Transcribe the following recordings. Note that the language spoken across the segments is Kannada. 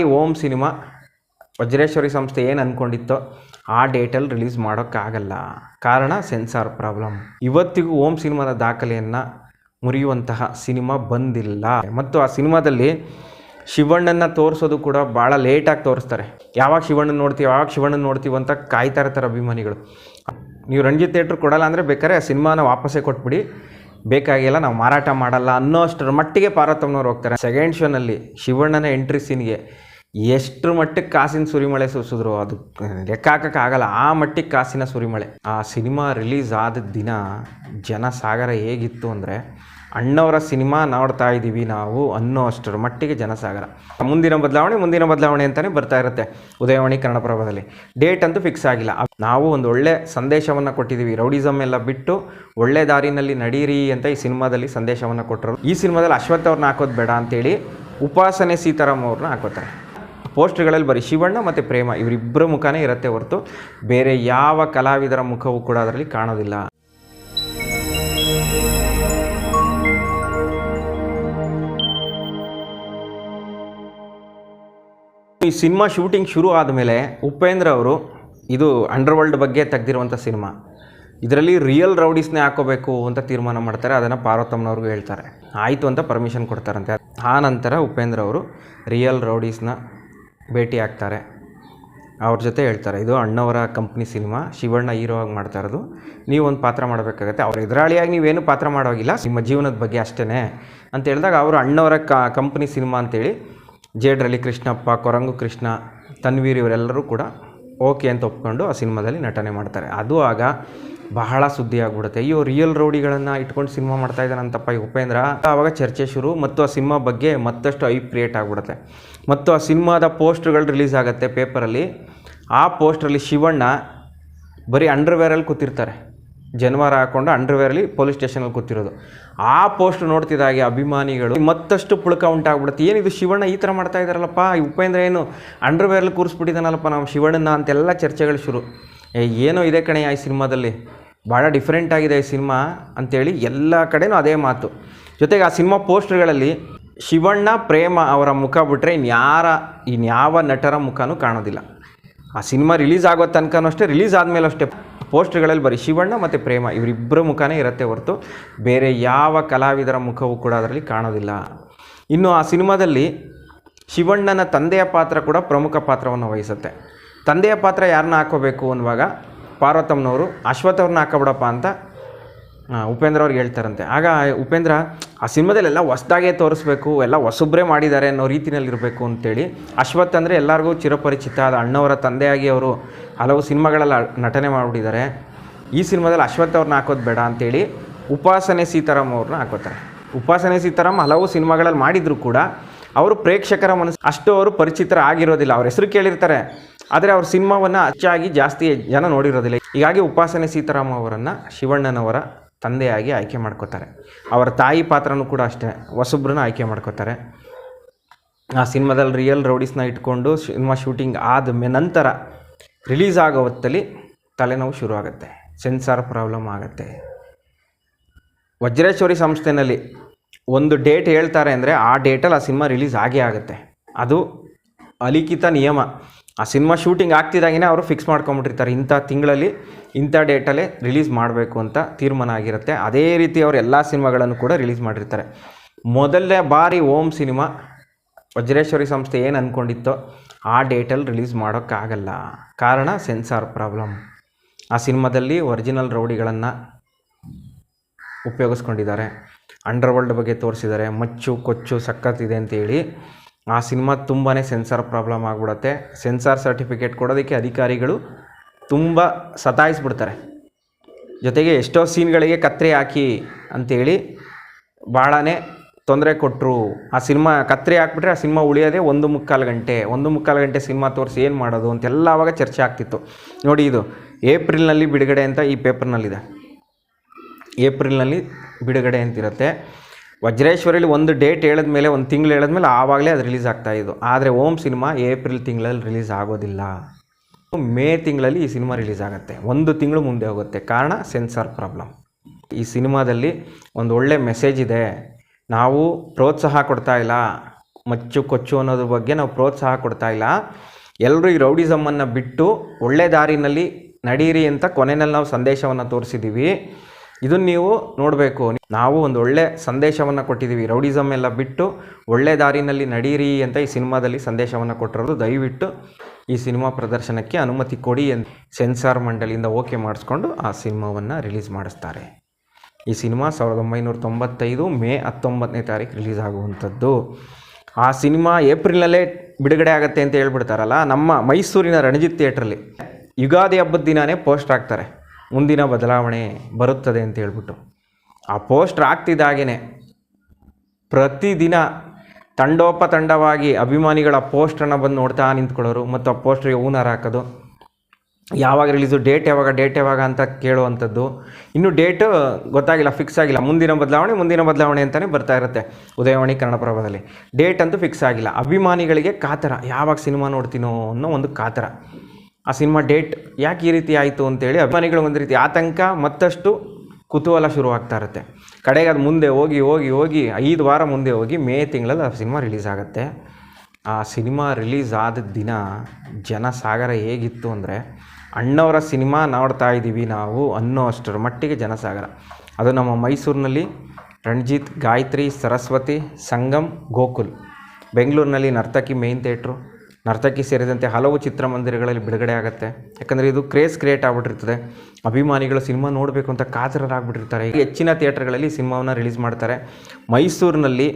ಈ ಓಮ್ ಸಿನಿಮಾ ವಜ್ರೇಶ್ವರಿ ಸಂಸ್ಥೆ ಏನು ಅಂದ್ಕೊಂಡಿತ್ತೋ ಆ ಡೇಟಲ್ಲಿ ರಿಲೀಸ್ ಮಾಡೋಕ್ಕಾಗಲ್ಲ. ಕಾರಣ ಸೆನ್ಸಾರ್ ಪ್ರಾಬ್ಲಮ್. ಇವತ್ತಿಗೂ ಓಮ್ ಸಿನಿಮಾದ ದಾಖಲೆಯನ್ನು ಮುರಿಯುವಂತಹ ಸಿನಿಮಾ ಬಂದಿಲ್ಲ. ಮತ್ತು ಆ ಸಿನಿಮಾದಲ್ಲಿ ಶಿವಣ್ಣನ ತೋರಿಸೋದು ಕೂಡ ಭಾಳ ಲೇಟಾಗಿ ತೋರಿಸ್ತಾರೆ. ಯಾವಾಗ ಶಿವಣ್ಣನ ನೋಡ್ತೀವಿ, ಯಾವಾಗ ಶಿವಣ್ಣನ ನೋಡ್ತೀವಿ ಅಂತ ಕಾಯ್ತಾ ಇರ್ತಾರೆ ಅಭಿಮಾನಿಗಳು. ನೀವು ರಂಜಿತ್ ಥಿಯೇಟ್ರ್ ಕೊಡಲ್ಲ ಅಂದರೆ ಬೇಕಾದ್ರೆ ಆ ಸಿನಿಮಾನ ವಾಪಸ್ಸೇ ಕೊಟ್ಬಿಡಿ. ಬೇಕಾಗಿಲ್ಲ, ನಾವು ಮಾರಾಟ ಮಾಡಲ್ಲ ಅನ್ನೋ ಅಷ್ಟರ ಮಟ್ಟಿಗೆ ಪಾರ್ವತಮ್ಮನವ್ರು ಹೋಗ್ತಾರೆ. ಸೆಕೆಂಡ್ ಶೋನಲ್ಲಿ ಶಿವಣ್ಣನ ಎಂಟ್ರಿ ಸೀನ್ಗೆ ಎಷ್ಟರ ಮಟ್ಟಕ್ಕೆ ಕಾಸಿನ ಸುರಿಮಳೆ ಸುರಿಸಿದ್ರು? ಅದು ಲೆಕ್ಕ ಹಾಕೋಕ್ಕಾಗಲ್ಲ ಆ ಮಟ್ಟಿಗೆ ಕಾಸಿನ ಸುರಿಮಳೆ. ಆ ಸಿನಿಮಾ ರಿಲೀಸ್ ಆದ ದಿನ ಜನ ಸಾಗರ ಹೇಗಿತ್ತು ಅಂದರೆ, ಅಣ್ಣವರ ಸಿನಿಮಾ ನೋಡ್ತಾ ಇದ್ದೀವಿ ನಾವು ಅನ್ನೋ ಅಷ್ಟರ ಮಟ್ಟಿಗೆ ಜನಸಾಗರ. ಮುಂದಿನ ಬದಲಾವಣೆ ಮುಂದಿನ ಬದಲಾವಣೆ ಅಂತಲೇ ಬರ್ತಾ ಇರುತ್ತೆ ಉದಯವಾಣಿ ಕನ್ನಡಪ್ರಭದಲ್ಲಿ ಡೇಟ್ ಅಂತೂ ಫಿಕ್ಸ್ ಆಗಿಲ್ಲ. ನಾವು ಒಂದು ಒಳ್ಳೆ ಸಂದೇಶವನ್ನು ಕೊಟ್ಟಿದ್ದೀವಿ ರೌಡಿಸಮ್ ಎಲ್ಲ ಬಿಟ್ಟು ಒಳ್ಳೆ ದಾರಿನಲ್ಲಿ ನಡೀರಿ ಅಂತ ಈ ಸಿನಿಮಾದಲ್ಲಿ ಸಂದೇಶವನ್ನು ಕೊಟ್ಟರು ಈ ಸಿನಿಮಾದಲ್ಲಿ ಅಶ್ವಥ್ ಅವ್ರನ್ನ ಹಾಕೋದು ಬೇಡ ಅಂತೇಳಿ ಉಪಾಸನೆ ಸೀತಾರಾಮ್ ಅವ್ರನ್ನ ಹಾಕೋತಾರೆ. ಪೋಸ್ಟ್ಗಳಲ್ಲಿ ಬರೀ ಶಿವಣ್ಣ ಮತ್ತು ಪ್ರೇಮ ಇವರಿಬ್ಬರ ಮುಖನೇ ಇರುತ್ತೆ ಹೊರತು ಬೇರೆ ಯಾವ ಕಲಾವಿದರ ಮುಖವೂ ಕೂಡ ಅದರಲ್ಲಿ ಕಾಣೋದಿಲ್ಲ. ಈ ಸಿನಿಮಾ ಶೂಟಿಂಗ್ ಶುರು ಆದಮೇಲೆ ಉಪೇಂದ್ರ ಅವರು, ಇದು ಅಂಡರ್ವರ್ಲ್ಡ್ ಬಗ್ಗೆ ತೆಗೆದಿರುವಂಥ ಸಿನಿಮಾ. ಇದರಲ್ಲಿ ರಿಯಲ್ ರೌಡೀಸ್ನೇ ಹಾಕೋಬೇಕು ಅಂತ ತೀರ್ಮಾನ ಮಾಡ್ತಾರೆ, ಅದನ್ನು ಪಾರ್ವತಮ್ಮನವ್ರಿಗೂ ಹೇಳ್ತಾರೆ. ಆಯಿತು ಅಂತ ಪರ್ಮಿಷನ್ ಕೊಡ್ತಾರಂತೆ. ಆ ನಂತರ ಉಪೇಂದ್ರ ಅವರು ರಿಯಲ್ ರೌಡೀಸ್ನ ಭೇಟಿ ಆಗ್ತಾರೆ ಅವ್ರ ಜೊತೆ ಹೇಳ್ತಾರೆ, ಇದು ಅಣ್ಣವರ ಕಂಪ್ನಿ ಸಿನಿಮಾ ಶಿವಣ್ಣ ಹೀರೋ ಆಗಿ ಮಾಡ್ತಾ ಇರೋದು. ನೀವು ಒಂದು ಪಾತ್ರ ಮಾಡಬೇಕಾಗತ್ತೆ. ಅವ್ರ ಎದುರಾಳಿಯಾಗಿ ನೀವೇನು ಪಾತ್ರ ಮಾಡೋಗಿಲ್ಲ. ನಿಮ್ಮ ಜೀವನದ ಬಗ್ಗೆ ಅಷ್ಟೇ ಅಂತ ಹೇಳಿದಾಗ ಅವರು ಅಣ್ಣವರ ಕ ಕಂಪ್ನಿ ಸಿನಿಮಾ ಅಂತೇಳಿ ಜೇಡ್ರಲ್ಲಿ ಕೃಷ್ಣಪ್ಪ, ಕೊರಂಗು ಕೃಷ್ಣ, ತನ್ವೀರ್ ಇವರೆಲ್ಲರೂ ಕೂಡ ಓಕೆ ಅಂತ ಒಪ್ಕೊಂಡು ಆ ಸಿನಿಮಾದಲ್ಲಿ ನಟನೆ ಮಾಡ್ತಾರೆ. ಅದು ಆಗ ಬಹಳ ಸುದ್ದಿ ಆಗಿಬಿಡುತ್ತೆ. ಅಯ್ಯೋ ರಿಯಲ್ ರೌಡಿಗಳನ್ನು ಇಟ್ಕೊಂಡು ಸಿನಿಮಾ ಮಾಡ್ತಾ ಇದ್ದಾನಂತಪ್ಪ ಈ ಉಪೇಂದ್ರ. ಆವಾಗ ಚರ್ಚೆ ಶುರು, ಮತ್ತು ಆ ಸಿನಿಮಾ ಬಗ್ಗೆ ಮತ್ತಷ್ಟು ಐಪ್ ಕ್ರಿಯೇಟ್ ಆಗಿಬಿಡುತ್ತೆ. ಮತ್ತು ಆ ಸಿನಿಮಾದ ಪೋಸ್ಟ್ಗಳು ರಿಲೀಸ್ ಆಗುತ್ತೆ ಪೇಪರಲ್ಲಿ. ಆ ಪೋಸ್ಟ್ರಲ್ಲಿ ಶಿವಣ್ಣ ಬರೀ ಅಂಡರ್ವೇರಲ್ಲಿ ಕೂತಿರ್ತಾರೆ. ಜನವಾರ ಹಾಕ್ಕೊಂಡು ಅಂಡರ್ವೇರಲ್ಲಿ ಪೊಲೀಸ್ ಸ್ಟೇಷನಲ್ಲಿ ಕೂತಿರೋದು. ಆ ಪೋಸ್ಟ್ ನೋಡ್ತಿದ್ದಾಗೆ ಅಭಿಮಾನಿಗಳು. ಮತ್ತಷ್ಟು ಪುಳಕ ಉಂಟಾಗ್ಬಿಡುತ್ತೆ. ಏನಿದು ಶಿವಣ್ಣ ಈ ಥರ ಮಾಡ್ತಾ ಇದ್ದಾರಲ್ಲಪ್ಪ? ಉಪೇಂದ್ರ ಏನು ಅಂಡರ್ವೇರಲ್ಲಿ ಕೂರಿಸ್ಬಿಟ್ಟಿದ್ದಾನಲ್ಲಪ್ಪ ನಮ್ಮ ಶಿವಣ್ಣನ ಅಂತೆಲ್ಲ ಚರ್ಚೆಗಳು ಶುರು. ಏನೋ ಇದೆ ಕಣೆ ಈ ಸಿನಿಮಾದಲ್ಲಿ. ಭಾಳ ಡಿಫ್ರೆಂಟ್ ಆಗಿದೆ ಈ ಸಿನಿಮಾ ಅಂಥೇಳಿ ಎಲ್ಲ ಕಡೆನೂ ಅದೇ ಮಾತು. ಜೊತೆಗೆ ಆ ಸಿನಿಮಾ ಪೋಸ್ಟರ್ಗಳಲ್ಲಿ ಶಿವಣ್ಣ ಪ್ರೇಮ ಅವರ ಮುಖ ಬಿಟ್ಟರೆ ಇನ್ಯಾರ, ಇನ್ಯಾವ ನಟರ ಮುಖನೂ ಕಾಣೋದಿಲ್ಲ. ಆ ಸಿನಿಮಾ ರಿಲೀಸ್ ಆಗೋ ತನಕನೂ ಅಷ್ಟೇ, ರಿಲೀಸ್ ಆದಮೇಲೂ ಅಷ್ಟೇ. ಪೋಸ್ಟ್ಗಳಲ್ಲಿ ಬರೀ ಶಿವಣ್ಣ ಮತ್ತು ಪ್ರೇಮ ಇವರಿಬ್ಬರ ಮುಖನೇ ಇರುತ್ತೆ ಹೊರತು. ಬೇರೆ ಯಾವ ಕಲಾವಿದರ ಮುಖವೂ ಕೂಡ ಅದರಲ್ಲಿ ಕಾಣೋದಿಲ್ಲ. ಇನ್ನು ಆ ಸಿನಿಮಾದಲ್ಲಿ ಶಿವಣ್ಣನ ತಂದೆಯ ಪಾತ್ರ ಕೂಡ ಪ್ರಮುಖ ಪಾತ್ರವನ್ನು ವಹಿಸುತ್ತೆ. ತಂದೆಯ ಪಾತ್ರ ಯಾರನ್ನ ಹಾಕೋಬೇಕು ಅನ್ನುವಾಗ ಪಾರ್ವತಮ್ಮನವರು, ಅಶ್ವಥವ್ರನ್ನ ಹಾಕೋಬಿಡಪ್ಪ ಅಂತ ಉಪೇಂದ್ರ ಅವ್ರಿಗೆ ಹೇಳ್ತಾರಂತೆ. ಆಗ ಉಪೇಂದ್ರ ಆ ಸಿನಿಮಾದಲ್ಲೆಲ್ಲ ಹೊಸ್ದಾಗೆ ತೋರಿಸ್ಬೇಕು, ಎಲ್ಲ ಹೊಸಬ್ರೇ ಮಾಡಿದ್ದಾರೆ ಅನ್ನೋ ರೀತಿಯಲ್ಲಿ ಇರಬೇಕು ಅಂತೇಳಿ ಅಶ್ವಥ್ ಅಂದರೆ ಎಲ್ಲರಿಗೂ ಚಿರಪರಿಚಿತ ಅದು ಅಣ್ಣವರ ತಂದೆಯಾಗಿ ಅವರು ಹಲವು ಸಿನಿಮಾಗಳೆಲ್ಲ ನಟನೆ ಮಾಡಿಬಿಟ್ಟಿದ್ದಾರೆ ಈ ಸಿನಿಮಾದಲ್ಲಿ ಅಶ್ವಥ್ ಅವ್ರನ್ನ ಹಾಕೋದು ಬೇಡ ಅಂತೇಳಿ ಉಪಾಸನೆ ಸೀತಾರಾಮ್ ಅವ್ರನ್ನ ಹಾಕೋತಾರೆ. ಉಪಾಸನೆ ಸೀತಾರಾಮ್ ಹಲವು ಸಿನಿಮಾಗಳಲ್ಲಿ ಮಾಡಿದರೂ ಕೂಡ ಅವರು ಪ್ರೇಕ್ಷಕರ ಮನಸ್ಸು ಅಷ್ಟು ಅವರು ಪರಿಚಿತರ ಆಗಿರೋದಿಲ್ಲ ಅವ್ರ ಹೆಸರು ಕೇಳಿರ್ತಾರೆ, ಆದರೆ ಅವ್ರ ಸಿನಿಮಾವನ್ನು ಹೆಚ್ಚಾಗಿ ಜಾಸ್ತಿ ಜನ ನೋಡಿರೋದಿಲ್ಲ. ಹೀಗಾಗಿ ಉಪಾಸನೆ ಸೀತಾರಾಮ್ ಅವರನ್ನು ಶಿವಣ್ಣನವರ ತಂದೆಯಾಗಿ ಆಯ್ಕೆ ಮಾಡ್ಕೋತಾರೆ. ಅವರ ತಾಯಿ ಪಾತ್ರನೂ ಕೂಡ ಅಷ್ಟೇ, ಹೊಸಬ್ರನ್ನ ಆಯ್ಕೆ ಮಾಡ್ಕೋತಾರೆ. ಆ ಸಿನಿಮಾದಲ್ಲಿ ರಿಯಲ್ ರೌಡೀಸ್ನ ಇಟ್ಕೊಂಡು ಸಿನಿಮಾ ಶೂಟಿಂಗ್ ಆದ ನಂತರ ರಿಲೀಸ್ ಆಗೋ ಹೊತ್ತಲ್ಲಿ ತಲೆನೋವು ಶುರು ಆಗುತ್ತೆ ಸೆನ್ಸಾರ್ ಪ್ರಾಬ್ಲಮ್ ಆಗುತ್ತೆ. ವಜ್ರೇಶ್ವರಿ ಸಂಸ್ಥೆನಲ್ಲಿ ಒಂದು ಡೇಟ್ ಹೇಳ್ತಾರೆ ಅಂದರೆ ಆ ಡೇಟಲ್ಲಿ ಆ ಸಿನಿಮಾ ರಿಲೀಸ್ ಆಗೇ ಆಗುತ್ತೆ. ಅದು ಅಲಿಖಿತ ನಿಯಮ. ಆ ಸಿನಿಮಾ ಶೂಟಿಂಗ್ ಆಗ್ತಿದ್ದಾಗಿನೇ ಅವರು ಫಿಕ್ಸ್ ಮಾಡ್ಕೊಂಬಿಟ್ಟಿರ್ತಾರೆ. ಇಂಥ ತಿಂಗಳಲ್ಲಿ ಇಂಥ ಡೇಟಲ್ಲೇ ರಿಲೀಸ್ ಮಾಡಬೇಕು ಅಂತ ತೀರ್ಮಾನ ಆಗಿರುತ್ತೆ. ಅದೇ ರೀತಿ ಅವರು ಎಲ್ಲ ಸಿನಿಮಾಗಳನ್ನು ಕೂಡ ರಿಲೀಸ್ ಮಾಡಿರ್ತಾರೆ. ಮೊದಲನೇ ಬಾರಿ ಓಮ್ ಸಿನಿಮಾ ವಜ್ರೇಶ್ವರಿ ಸಂಸ್ಥೆ ಏನು ಅಂದ್ಕೊಂಡಿತ್ತೋ ಆ ಡೇಟಲ್ಲಿ ರಿಲೀಸ್ ಮಾಡೋಕ್ಕಾಗಲ್ಲ. ಕಾರಣ ಸೆನ್ಸಾರ್ ಪ್ರಾಬ್ಲಮ್ ಆ ಸಿನಿಮಾದಲ್ಲಿ ಒರಿಜಿನಲ್ ರೌಡಿಗಳನ್ನು ಉಪಯೋಗಿಸ್ಕೊಂಡಿದ್ದಾರೆ. ಅಂಡರ್ವರ್ಲ್ಡ್ ಬಗ್ಗೆ ತೋರಿಸಿದ್ದಾರೆ. ಮಚ್ಚು, ಕೊಚ್ಚು ಸಕ್ಕತ್ತಿದೆ ಅಂತೇಳಿ ಆ ಸಿನಿಮಾ ತುಂಬಾ ಸೆನ್ಸಾರ್ ಪ್ರಾಬ್ಲಮ್ ಆಗಿಬಿಡುತ್ತೆ. ಸೆನ್ಸಾರ್ ಸರ್ಟಿಫಿಕೇಟ್ ಕೊಡೋದಕ್ಕೆ ಅಧಿಕಾರಿಗಳು ತುಂಬ ಸತಾಯಿಸ್ಬಿಡ್ತಾರೆ. ಜೊತೆಗೆ ಎಷ್ಟೋ ಸೀನ್ಗಳಿಗೆ ಕತ್ರಿ ಹಾಕಿ ಅಂಥೇಳಿ ಭಾಳನೇ ತೊಂದರೆ ಕೊಟ್ಟರು ಆ ಸಿನಿಮಾ ಕತ್ರಿ ಹಾಕ್ಬಿಟ್ರೆ ಆ ಸಿನಿಮಾ ಉಳಿಯೋದೇ ಒಂದು ಮುಕ್ಕಾಲು ಗಂಟೆ. ಒಂದು ಮುಕ್ಕಾಲು ಗಂಟೆ ಸಿನಿಮಾ ತೋರಿಸಿ ಏನು ಮಾಡೋದು ಅಂತೆಲ್ಲ ಆವಾಗ ಚರ್ಚೆ ಆಗ್ತಿತ್ತು. ನೋಡಿ ಇದು ಏಪ್ರಿಲ್ನಲ್ಲಿ ಬಿಡುಗಡೆ ಅಂತ ಈ ಪೇಪರ್ನಲ್ಲಿದೆ. ಏಪ್ರಿಲ್ನಲ್ಲಿ ಬಿಡುಗಡೆ ಅಂತಿರುತ್ತೆ. ವಜ್ರೇಶ್ವರಿಲಿ ಒಂದು ಡೇಟ್ ಹೇಳಿದ್ಮೇಲೆ ಒಂದು ತಿಂಗಳು ಹೇಳಿದ್ಮೇಲೆ ಆವಾಗಲೇ ಅದು ರಿಲೀಸ್ ಆಗ್ತಾ ಇದ್ದು. ಆದರೆ ಓಮ್ ಸಿನಿಮಾ ಏಪ್ರಿಲ್ ತಿಂಗಳಲ್ಲಿ ರಿಲೀಸ್ ಆಗೋದಿಲ್ಲ. ಮೇ ತಿಂಗಳಲ್ಲಿ ಈ ಸಿನಿಮಾ ರಿಲೀಸ್ ಆಗುತ್ತೆ. ಒಂದು ತಿಂಗಳು ಮುಂದೆ ಹೋಗುತ್ತೆ. ಕಾರಣ ಸೆನ್ಸಾರ್ ಪ್ರಾಬ್ಲಮ್. ಈ ಸಿನಿಮಾದಲ್ಲಿ ಒಂದು ಒಳ್ಳೆ ಮೆಸೇಜ್ ಇದೆ. ನಾವು ಪ್ರೋತ್ಸಾಹ ಕೊಡ್ತಾ ಇಲ್ಲ. ಮಚ್ಚು ಕೊಚ್ಚು ಅನ್ನೋದ್ರ ಬಗ್ಗೆ ನಾವು ಪ್ರೋತ್ಸಾಹ ಕೊಡ್ತಾ ಇಲ್ಲ. ಎಲ್ಲರೂ ಈ ರೌಡಿಸಮ್ಮನ್ನು ಬಿಟ್ಟು ಒಳ್ಳೆ ದಾರಿನಲ್ಲಿ ನಡೀರಿ ಅಂತ ಕೊನೆಯಲ್ಲಿ ನಾವು ಸಂದೇಶವನ್ನು ತೋರಿಸಿದ್ದೀವಿ. ಇದನ್ನು ನೀವು ನೋಡಬೇಕು. ನಾವು ಒಂದು ಒಳ್ಳೆ ಸಂದೇಶವನ್ನು ಕೊಟ್ಟಿದ್ದೀವಿ ರೌಡಿಸಮ್ ಎಲ್ಲ ಬಿಟ್ಟು ಒಳ್ಳೆ ದಾರಿನಲ್ಲಿ ನಡೀರಿ ಅಂತ ಈ ಸಿನಿಮಾದಲ್ಲಿ ಸಂದೇಶವನ್ನು ಕೊಟ್ಟಿರೋದು. ದಯವಿಟ್ಟು ಈ ಸಿನಿಮಾ ಪ್ರದರ್ಶನಕ್ಕೆ ಅನುಮತಿ ಕೊಡಿ ಎಂದು ಸೆನ್ಸಾರ್ ಮಂಡಳಿಯಿಂದ ಓಕೆ ಮಾಡಿಸ್ಕೊಂಡು ಆ ಸಿನಿಮಾವನ್ನು ರಿಲೀಸ್ ಮಾಡಿಸ್ತಾರೆ. ಈ ಸಿನಿಮಾ ಸಾವಿರದ ಒಂಬೈನೂರ ತೊಂಬತ್ತೈದು ಮೇ ಹತ್ತೊಂಬತ್ತನೇ ತಾರೀಕು ರಿಲೀಸ್ ಆಗುವಂಥದ್ದು. ಆ ಸಿನಿಮಾ ಏಪ್ರಿಲಲ್ಲೇ ಬಿಡುಗಡೆ ಆಗುತ್ತೆ ಅಂತ ಹೇಳ್ಬಿಡ್ತಾರಲ್ಲ, ನಮ್ಮ ಮೈಸೂರಿನ ರಣಜಿತ್ ಥಿಯೇಟ್ರಲ್ಲಿ. ಯುಗಾದಿ ಹಬ್ಬದ ದಿನವೇ ಪೋಸ್ಟ್ ಹಾಕ್ತಾರೆ. ಮುಂದಿನ ಬದಲಾವಣೆ ಬರುತ್ತದೆ ಅಂತ ಹೇಳ್ಬಿಟ್ಟು. ಆ ಪೋಸ್ಟ್ರ್ ಆಗ್ತಿದ್ದಾಗೇ ಪ್ರತಿದಿನ ತಂಡೋಪತಂಡವಾಗಿ ಅಭಿಮಾನಿಗಳ ಪೋಸ್ಟನ್ನು ಬಂದು ನೋಡ್ತಾ ನಿಂತ್ಕೊಳ್ಳೋರು ಮತ್ತು ಆ ಪೋಸ್ಟ್ರಿಗೆ ಓನರ್ ಹಾಕೋದು. ಯಾವಾಗ ರಿಲೀಸು ಡೇಟ್ ಯಾವಾಗ ಡೇಟ್ ಯಾವಾಗ ಅಂತ ಕೇಳುವಂಥದ್ದು. ಇನ್ನು ಡೇಟು ಗೊತ್ತಾಗಿಲ್ಲ ಫಿಕ್ಸ್ ಆಗಿಲ್ಲ. ಮುಂದಿನ ಬದಲಾವಣೆ ಮುಂದಿನ ಬದಲಾವಣೆ ಅಂತಲೇ ಬರ್ತಾ ಇರುತ್ತೆ ಉದಯವಾಣಿ ಕನ್ನಡಪ್ರಭದಲ್ಲಿ ಡೇಟ್ ಅಂತೂ ಫಿಕ್ಸ್ ಆಗಿಲ್ಲ. ಅಭಿಮಾನಿಗಳಿಗೆ ಕಾತರ. ಯಾವಾಗ ಸಿನಿಮಾ ನೋಡ್ತೀನೋ ಅನ್ನೋ ಒಂದು ಕಾತರ. ಆ ಸಿನಿಮಾ ಡೇಟ್ ಯಾಕೆ ಈ ರೀತಿ ಆಯಿತು ಅಂತೇಳಿ ಅಭಿಮಾನಿಗಳು ಒಂದು ರೀತಿ ಆತಂಕ ಮತ್ತಷ್ಟು ಕುತೂಹಲ ಶುರುವಾಗ್ತಾ ಇರುತ್ತೆ. ಕಡೆಗೆ ಅದು ಮುಂದೆ ಹೋಗಿ ಹೋಗಿ ಹೋಗಿ, ಐದು ವಾರ ಮುಂದೆ ಹೋಗಿ ಮೇ ತಿಂಗಳಲ್ಲಿ ಆ ಸಿನಿಮಾ ರಿಲೀಸ್ ಆಗುತ್ತೆ. ಆ ಸಿನಿಮಾ ರಿಲೀಸ್ ಆದ ದಿನ ಜನ ಸಾಗರ ಹೇಗಿತ್ತು ಅಂದರೆ ಅಣ್ಣವರ ಸಿನಿಮಾ ನೋಡ್ತಾ ಇದ್ದೀವಿ ನಾವು ಅನ್ನೋ ಅಷ್ಟರ ಮಟ್ಟಿಗೆ ಜನಸಾಗರ. ಅದು ನಮ್ಮ ಮೈಸೂರಿನಲ್ಲಿ ರಣಜಿತ್, ಗಾಯತ್ರಿ, ಸರಸ್ವತಿ, ಸಂಗಮ್, ಗೋಕುಲ್. ಬೆಂಗಳೂರಿನಲ್ಲಿ ನರ್ತಕಿ ಮೇನ್ ಥಿಯೇಟ್ರು ನರ್ತಕಿ ಸೇರಿದಂತೆ ಹಲವು ಚಿತ್ರಮಂದಿರಗಳಲ್ಲಿ ಬಿಡುಗಡೆ ಆಗುತ್ತೆ. ಯಾಕಂದರೆ ಇದು ಕ್ರೇಸ್ ಕ್ರಿಯೇಟ್ ಆಗಿಬಿಟ್ಟಿರ್ತದೆ. ಅಭಿಮಾನಿಗಳು ಸಿನಿಮಾ ನೋಡಬೇಕು ಅಂತ ಕಾತರರಾಗ್ಬಿಟ್ಟಿರ್ತಾರೆ. ಹೆಚ್ಚಿನ ಥಿಯೇಟ್ರ್ಗಳಲ್ಲಿ ಸಿನಿಮಾವನ್ನು ರಿಲೀಸ್ ಮಾಡ್ತಾರೆ. ಮೈಸೂರಿನಲ್ಲಿ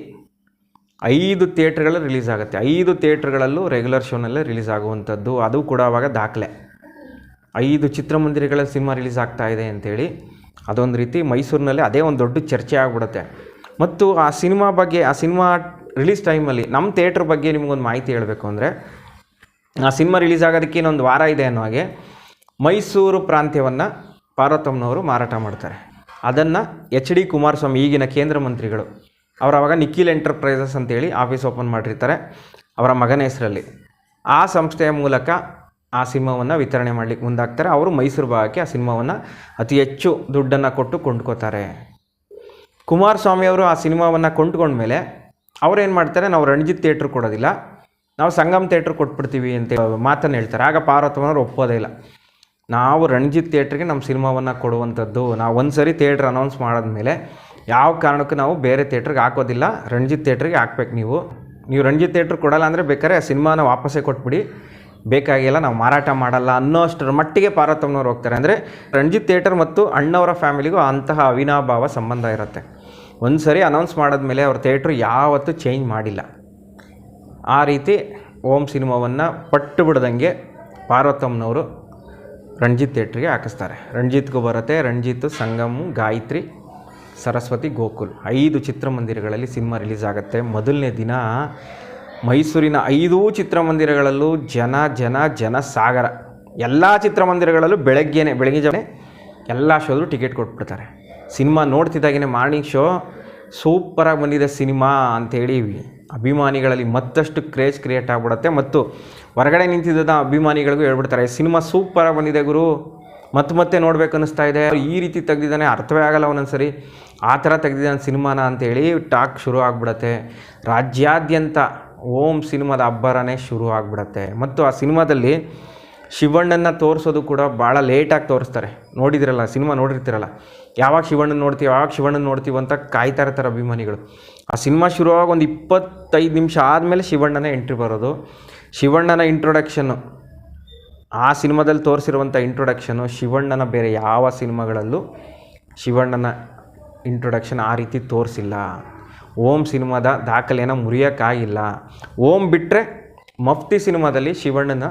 ಐದು ಥಿಯೇಟ್ರ್ಗಳು ರಿಲೀಸ್ ಆಗುತ್ತೆ. ಐದು ಥಿಯೇಟ್ರ್ಗಳಲ್ಲೂ ರೆಗ್ಯುಲರ್ ಶೋನಲ್ಲೇ ರಿಲೀಸ್ ಆಗುವಂಥದ್ದು. ಅದು ಕೂಡ ಆವಾಗ ದಾಖಲೆ. ಐದು ಚಿತ್ರಮಂದಿರಗಳ ಸಿನಿಮಾ ರಿಲೀಸ್ ಆಗ್ತಾ ಇದೆ ಅಂತೇಳಿ ಅದೊಂದು ರೀತಿ ಮೈಸೂರಿನಲ್ಲಿ ಅದೇ ಒಂದು ದೊಡ್ಡ ಚರ್ಚೆ ಆಗಿಬಿಡುತ್ತೆ. ಮತ್ತು ಆ ಸಿನಿಮಾ ಬಗ್ಗೆ, ಆ ಸಿನಿಮಾ ರಿಲೀಸ್ ಟೈಮಲ್ಲಿ ನಮ್ಮ ಥಿಯೇಟ್ರ್ ಬಗ್ಗೆ ನಿಮಗೊಂದು ಮಾಹಿತಿ ಹೇಳಬೇಕು ಅಂದರೆ ಆ ಸಿನಿಮಾ ರಿಲೀಸ್ ಆಗೋದಕ್ಕೆ ಇನ್ನೊಂದು ವಾರ ಇದೆ ಅನ್ನೋ ಹಾಗೆ ಮೈಸೂರು ಪ್ರಾಂತ್ಯವನ್ನು ಪಾರ್ವತಮ್ಮನವರು ಮಾರಾಟ ಮಾಡ್ತಾರೆ. ಅದನ್ನು ಎಚ್ ಡಿ ಕುಮಾರಸ್ವಾಮಿ, ಈಗಿನ ಕೇಂದ್ರ ಮಂತ್ರಿಗಳು, ಅವರು ಅವಾಗ ನಿಖಿಲ್ ಎಂಟರ್ಪ್ರೈಸಸ್ ಅಂತೇಳಿ ಆಫೀಸ್ ಓಪನ್ ಮಾಡಿರ್ತಾರೆ ಅವರ ಮಗನ ಹೆಸರಲ್ಲಿ. ಆ ಸಂಸ್ಥೆಯ ಮೂಲಕ ಆ ಸಿನಿಮಾವನ್ನು ವಿತರಣೆ ಮಾಡಲಿಕ್ಕೆ ಮುಂದಾಗ್ತಾರೆ. ಅವರು ಮೈಸೂರು ಭಾಗಕ್ಕೆ ಆ ಸಿನಿಮಾವನ್ನು ಅತಿ ಹೆಚ್ಚು ದುಡ್ಡನ್ನು ಕೊಟ್ಟು ಕೊಂಡ್ಕೋತಾರೆ. ಕುಮಾರಸ್ವಾಮಿಯವರು ಆ ಸಿನಿಮಾವನ್ನು ಕೊಂಡ್ಕೊಂಡ್ಮೇಲೆ ಅವ್ರೇನು ಮಾಡ್ತಾರೆ? ನಾವು ರಣಜಿತ್ ಥಿಯೇಟ್ರ್ ಕೊಡೋದಿಲ್ಲ. ನಾವು ಸಂಗಮ್ ಥಿಯೇಟ್ರ್ ಕೊಟ್ಬಿಡ್ತೀವಿ ಅಂತ ಮಾತನ್ನು ಹೇಳ್ತಾರೆ. ಆಗ ಪಾರ್ವತಮ್ಮನವ್ರು ಒಪ್ಪೋದೇ ಇಲ್ಲ. ನಾವು ರಣಜಿತ್ ಥಿಯೇಟ್ರಿಗೆ ನಮ್ಮ ಸಿನಿಮಾವನ್ನು ಕೊಡುವಂಥದ್ದು, ನಾವು ಒಂದು ಸರಿ ಥಿಯೇಟ್ರ್ ಅನೌನ್ಸ್ ಮಾಡಿದ್ಮೇಲೆ ಯಾವ ಕಾರಣಕ್ಕೂ ನಾವು ಬೇರೆ ಥಿಯೇಟ್ರಿಗೆ ಹಾಕೋದಿಲ್ಲ. ರಣಜಿತ್ ಥಿಯೇಟ್ರಿಗೆ ಹಾಕ್ಬೇಕು ನೀವು. ನೀವು ರಣಜಿತ್ ಥಿಯೇಟ್ರ್ ಕೊಡಲ್ಲ ಅಂದರೆ ಬೇಕಾದ್ರೆ ಆ ಸಿನಿಮಾನ ವಾಪಸ್ಸೇ ಕೊಟ್ಬಿಡಿ. ಬೇಕಾಗಿಲ್ಲ, ನಾವು ಮಾರಾಟ ಮಾಡಲ್ಲ ಅನ್ನೋ ಅಷ್ಟರ ಮಟ್ಟಿಗೆ ಪಾರ್ವತಮ್ಮನವ್ರು ಹೋಗ್ತಾರೆ. ಅಂದರೆ ರಣಜಿತ್ ಥಿಯೇಟರ್ ಮತ್ತು ಅಣ್ಣವರ ಫ್ಯಾಮಿಲಿಗೂ ಅಂತಹ ಅವಿನಾಭಾವ ಸಂಬಂಧ ಇರುತ್ತೆ. ಒಂದು ಸರಿ ಅನೌನ್ಸ್ ಮಾಡಿದ್ಮೇಲೆ ಅವ್ರ ಥಿಯೇಟ್ರ್ ಯಾವತ್ತೂ ಚೇಂಜ್ ಮಾಡಿಲ್ಲ. ಆ ರೀತಿ ಓಂ ಸಿನಿಮಾವನ್ನು ಪಟ್ಟು ಬಿಡ್ದಂಗೆ ಪಾರ್ವತಮ್ಮನವರು ರಣಜಿತ್ ಥಿಯೇಟ್ರಿಗೆ ಹಾಕಿಸ್ತಾರೆ. ರಣಜಿತ್ಗೂ ಬರುತ್ತೆ ರಣಜಿತ್ ಸಂಗಮ್, ಗಾಯತ್ರಿ, ಸರಸ್ವತಿ ಗೋಕುಲ್ ಐದು ಚಿತ್ರಮಂದಿರಗಳಲ್ಲಿ ಸಿನಿಮಾ ರಿಲೀಸ್ ಆಗುತ್ತೆ. ಮೊದಲನೇ ದಿನ ಮೈಸೂರಿನ ಐದೂ ಚಿತ್ರಮಂದಿರಗಳಲ್ಲೂ ಜನ ಜನ ಜನ ಸಾಗರ ಎಲ್ಲ ಚಿತ್ರಮಂದಿರಗಳಲ್ಲೂ ಬೆಳಗ್ಗೆನೇ ಬೆಳಗ್ಗೆ ಜನ ಎಲ್ಲ ಶೋದ್ರು ಟಿಕೆಟ್ ಕೊಟ್ಬಿಡ್ತಾರೆ. ಸಿನಿಮಾ ನೋಡ್ತಿದ್ದಾಗೇ ಮಾರ್ನಿಂಗ್ ಶೋ ಸೂಪರಾಗಿ ಬಂದಿದೆ ಸಿನಿಮಾ ಅಂಥೇಳಿ ಅಭಿಮಾನಿಗಳಲ್ಲಿ ಮತ್ತಷ್ಟು ಕ್ರೇಜ್ ಕ್ರಿಯೇಟ್ ಆಗಿಬಿಡುತ್ತೆ ಮತ್ತು ಹೊರಗಡೆ ನಿಂತಿದ್ದ ಅಭಿಮಾನಿಗಳಿಗೂ ಹೇಳ್ಬಿಡ್ತಾರೆ ಸಿನಿಮಾ ಸೂಪರಾಗಿ ಬಂದಿದೆ ಗುರು, ಮತ್ತೆ ಮತ್ತೆ ನೋಡ್ಬೇಕು ಅನ್ನಿಸ್ತಾ ಇದೆ. ಈ ರೀತಿ ತೆಗ್ದಿದ್ದಾನೆ, ಅರ್ಥವೇ ಆಗಲ್ಲ ಒಂದೊಂದ್ಸರಿ. ಆ ಥರ ತೆಗ್ದಿದ್ದಾನೆ ಸಿನಿಮಾನ ಅಂತೇಳಿ ಟಾಕ್ ಶುರು ಆಗಿಬಿಡತ್ತೆ. ರಾಜ್ಯಾದ್ಯಂತ ಓಂ ಸಿನಿಮಾದ ಅಬ್ಬರನೇ ಶುರು ಆಗಿಬಿಡತ್ತೆ. ಮತ್ತು ಆ ಸಿನಿಮಾದಲ್ಲಿ ಶಿವಣ್ಣನ ತೋರಿಸೋದು ಕೂಡ ಭಾಳ ಲೇಟಾಗಿ ತೋರಿಸ್ತಾರೆ. ನೋಡಿದಿರಲ್ಲ, ಸಿನಿಮಾ ನೋಡಿರ್ತಿರಲ್ಲ. ಯಾವಾಗ ಶಿವಣ್ಣನ ನೋಡ್ತೀವಿ, ಯಾವಾಗ ಶಿವಣ್ಣನ ನೋಡ್ತೀವಿ ಅಂತ ಕಾಯ್ತಾ ಇರ್ತಾರೆ ಅಭಿಮಾನಿಗಳು. ಆ ಸಿನಿಮಾ ಶುರುವಾಗ ಒಂದು ಇಪ್ಪತ್ತೈದು ನಿಮಿಷ ಆದಮೇಲೆ ಶಿವಣ್ಣನ ಎಂಟ್ರಿ ಬರೋದು. ಶಿವಣ್ಣನ ಇಂಟ್ರೊಡಕ್ಷನ್ನು ಆ ಸಿನಿಮಾದಲ್ಲಿ ತೋರಿಸಿರುವಂಥ ಇಂಟ್ರೊಡಕ್ಷನು ಶಿವಣ್ಣನ ಬೇರೆ ಯಾವ ಸಿನಿಮಾಗಳಲ್ಲೂ ಶಿವಣ್ಣನ ಇಂಟ್ರೊಡಕ್ಷನ್ ಆ ರೀತಿ ತೋರಿಸಿಲ್ಲ. ಓಂ ಸಿನಿಮಾದ ದಾಖಲೆಯನ್ನು ಮುರಿಯೋಕ್ಕಾಗಿಲ್ಲ. ಓಂ ಬಿಟ್ಟರೆ ಮಫ್ತಿ ಸಿನಿಮಾದಲ್ಲಿ ಶಿವಣ್ಣನ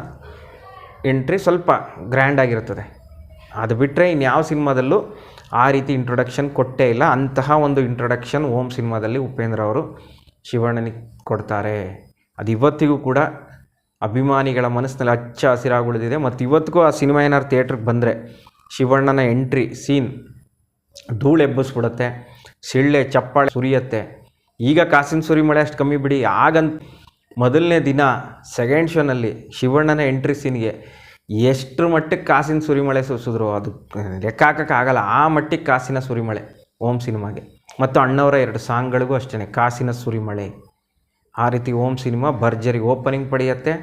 ಎಂಟ್ರಿ ಸ್ವಲ್ಪ ಗ್ರ್ಯಾಂಡ್ ಆಗಿರುತ್ತದೆ. ಅದು ಬಿಟ್ಟರೆ ಇನ್ಯಾವ ಸಿನಿಮಾದಲ್ಲೂ ಆ ರೀತಿ ಇಂಟ್ರೊಡಕ್ಷನ್ ಕೊಟ್ಟೇ ಇಲ್ಲ. ಅಂತಹ ಒಂದು ಇಂಟ್ರೊಡಕ್ಷನ್ ಓಂ ಸಿನಿಮಾದಲ್ಲಿ ಉಪೇಂದ್ರ ಅವರು ಶಿವಣ್ಣನಿಗೆ ಕೊಡ್ತಾರೆ. ಅದು ಇವತ್ತಿಗೂ ಕೂಡ ಅಭಿಮಾನಿಗಳ ಮನಸ್ಸಿನಲ್ಲಿ ಹಚ್ಚ ಹಸಿರಾಗುಳಿದಿದೆ. ಮತ್ತು ಇವತ್ತಿಗೂ ಆ ಸಿನಿಮಾ ಏನಾದ್ರು ಥಿಯೇಟ್ರಿಗೆ ಬಂದರೆ ಶಿವಣ್ಣನ ಎಂಟ್ರಿ ಸೀನ್ ಧೂಳು ಎಬ್ಬಿಸ್ಬಿಡುತ್ತೆ, ಸಿಳ್ಳೆ, ಚಪ್ಪಾಳೆ ಸುರಿಯತ್ತೆ. ಈಗ ಕಾಸಿನ ಸುರಿ ಮಳೆ ಅಷ್ಟು ಕಮ್ಮಿ ಬಿಡಿ. ಆಗಂತ ಮೊದಲನೇ ದಿನ ಸೆಕೆಂಡ್ ಶೋನಲ್ಲಿ ಶಿವಣ್ಣನ ಎಂಟ್ರಿ ಸೀನ್ಗೆ ಎಷ್ಟು ಮಟ್ಟಕ್ಕೆ ಕಾಸಿನ ಸುರಿಮಳೆ ಸುರಿಸಿದ್ರು ಅದು ಲೆಕ್ಕ ಹಾಕೋಕ್ಕಾಗಲ್ಲ ಆ ಮಟ್ಟಿಗೆ ಕಾಸಿನ ಸುರಿಮಳೆ ಓಂ ಸಿನಿಮಾಗೆ. ಮತ್ತು ಅಣ್ಣವರ ಎರಡು ಸಾಂಗ್ಗಳಿಗೂ ಅಷ್ಟೇ ಕಾಸಿನ ಸುರಿಮಳೆ. ಆ ರೀತಿ ಓಂ ಸಿನಿಮಾ ಭರ್ಜರಿ ಓಪನಿಂಗ್ ಪಡೆಯುತ್ತೆ.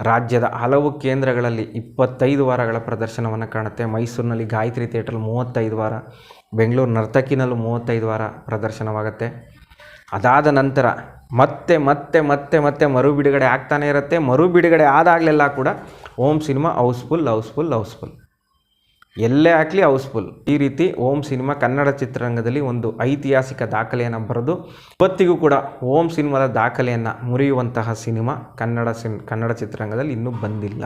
ರಾಜ್ಯದ ಹಲವು ಕೇಂದ್ರಗಳಲ್ಲಿ ಇಪ್ಪತ್ತೈದು ವಾರಗಳ ಪ್ರದರ್ಶನವನ್ನು ಕಾಣುತ್ತೆ. ಮೈಸೂರಿನಲ್ಲಿ ಗಾಯತ್ರಿ ಥಿಯೇಟ್ರಲ್ಲಿ ಮೂವತ್ತೈದು ವಾರ, ಬೆಂಗಳೂರು ನರ್ತಕಿನಲ್ಲೂ ಮೂವತ್ತೈದು ವಾರ ಪ್ರದರ್ಶನವಾಗುತ್ತೆ. ಅದಾದ ನಂತರ ಮತ್ತೆ ಮತ್ತೆ ಮತ್ತೆ ಮತ್ತೆ ಮರು ಬಿಡುಗಡೆ ಆಗ್ತಾನೆ ಇರುತ್ತೆ. ಮರು ಬಿಡುಗಡೆ ಆದಾಗಲೆಲ್ಲ ಕೂಡ Om cinema housefull housefull housefull. ಎಲ್ಲೇ ಆಗಲಿ ಹೌಸ್ಫುಲ್. ಈ ರೀತಿ ಓಂ ಸಿನಿಮಾ ಕನ್ನಡ ಚಿತ್ರರಂಗದಲ್ಲಿ ಒಂದು ಐತಿಹಾಸಿಕ ದಾಖಲೆಯನ್ನು ಬರೆದು, ಇವತ್ತಿಗೂ ಕೂಡ ಓಂ ಸಿನಿಮಾದ ದಾಖಲೆಯನ್ನು ಮುರಿಯುವಂತಹ ಸಿನಿಮಾ ಕನ್ನಡ ಸಿನ್, ಕನ್ನಡ ಚಿತ್ರರಂಗದಲ್ಲಿ ಇನ್ನೂ ಬಂದಿಲ್ಲ.